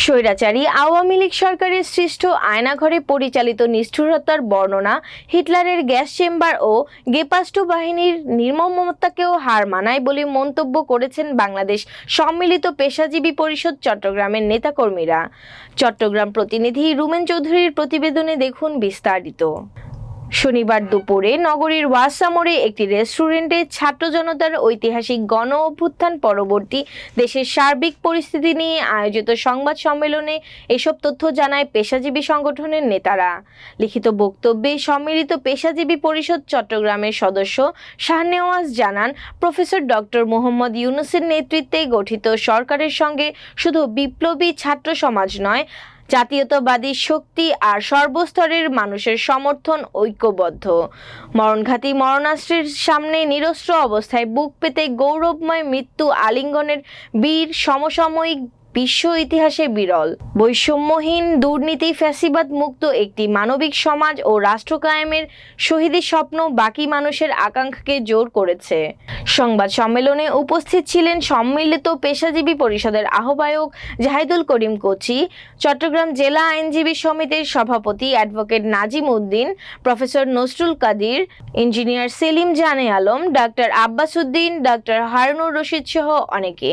স্বৈরাচারী আওয়ামী লীগ সরকারের সৃষ্ট আয়নাঘরে পরিচালিত নিষ্ঠুরতার বর্ণনা, হিটলারের গ্যাস চেম্বার ও গেপাস্টো বাহিনীর নির্মমতাকেও হার মানায় বলে মন্তব্য করেছেন বাংলাদেশ সম্মিলিত পেশাজীবী পরিষদ চট্টগ্রামের নেতাকর্মীরা। চট্টগ্রাম প্রতিনিধি রুমেন চৌধুরীর প্রতিবেদনে দেখুন বিস্তারিত। শনিবার দুপুরে নগরীর ওয়াসা মোড়ে একটি রেস্টুরেন্টে ছাত্র জনতার ঐতিহাসিক গণ অভ্যুত্থান পরবর্তী দেশের সার্বিক পরিস্থিতি নিয়ে আয়োজিত সংবাদ সম্মেলনে এসব তথ্য জানায় পেশাজীবী সংগঠনের নেতারা। লিখিত বক্তব্যে সম্মিলিত পেশাজীবী পরিষদ চট্টগ্রামের সদস্য শাহনেওয়াজ জানান, প্রফেসর ডক্টর মোহাম্মদ ইউনুসের নেতৃত্বে গঠিত সরকারের সঙ্গে শুধু বিপ্লবী ছাত্র সমাজ নয় জাতীয়তাবাদী শক্তি আর সর্বস্তরের মানুষের সমর্থন ঐক্যবদ্ধ। মরণঘাতী মরণাস্ত্রের সামনে নিরস্ত্র অবস্থায় বুক পেতে গৌরবময় মৃত্যু আলিঙ্গনের বীর সমসাময়িক বিশ্ব ইতিহাসে বিরল। বৈষম্যহীন, দুর্নীতি, ফ্যাসিবাদ মুক্ত একটি মানবিক সমাজ ও রাষ্ট্র কায়েমের শহীদের স্বপ্ন বাকি মানুষের আকাঙ্ক্ষাকে জোর করেছে। সংবাদ সম্মেলনে উপস্থিত ছিলেন সম্মিলিত পেশাজীবী পরিষদের আহ্বায়ক জাহিদুল করিম কোচি, চট্টগ্রাম জেলা আইনজীবী সমিতির সভাপতি advocate Nazim Uddin, professor Nasrul Kadir, engineer Selim Jane Alam, doctor Abbas Uddin, doctor Harunur Rashid সহ অনেকে।